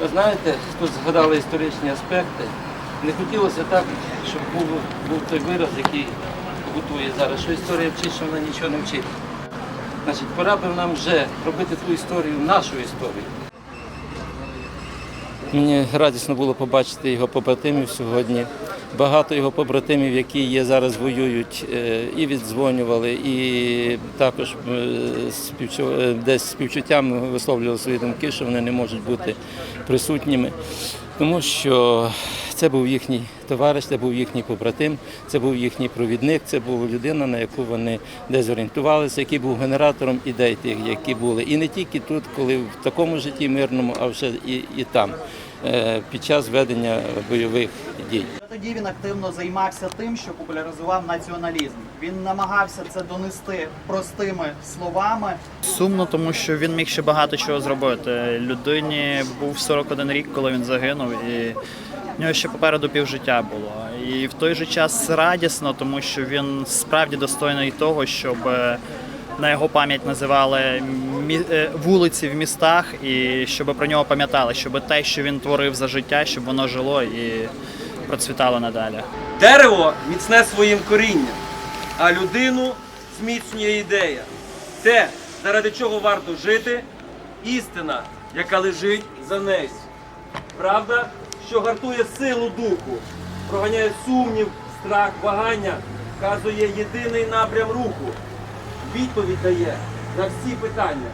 Ви знаєте, тут згадали історичні аспекти. Не хотілося так, щоб був, був той вираз, який готує зараз, що історія вчить, що вона нічого не вчить. Значить, пора би нам вже робити ту історію, нашу історію. Мені радісно було побачити його побратимів сьогодні. Багато його побратимів, які є зараз воюють, е, і віддзвонювали, і також е, е, десь співчуттям висловлювали свої думки, що вони не можуть бути присутніми. Тому що це був їхній товариш, це був їхній побратим, це був їхній провідник, це була людина, на яку вони десь орієнтувалися, який був генератором ідей тих, які були. І не тільки тут, коли в такому житті мирному, а вже і, і там, під час ведення бойових дій. Тоді він активно займався тим, що популяризував націоналізм. Він намагався це донести простими словами. Сумно, тому що він міг ще багато чого зробити. Людині був 41 рік, коли він загинув, і в нього ще попереду півжиття було. І в той же час радісно, тому що він справді достойний того, щоб е, на його пам'ять називали е, вулиці в містах, і щоб про нього пам'ятали, щоб те, що він творив за життя, щоб воно жило і процвітало надалі. Дерево міцне своїм корінням, а людину зміцнює ідея. Те, заради чого варто жити, істина, яка лежить за нею. Правда, що гартує силу духу, проганяє сумнів, страх, вагання, вказує єдиний напрям руху. Відповідь дає на всі питання.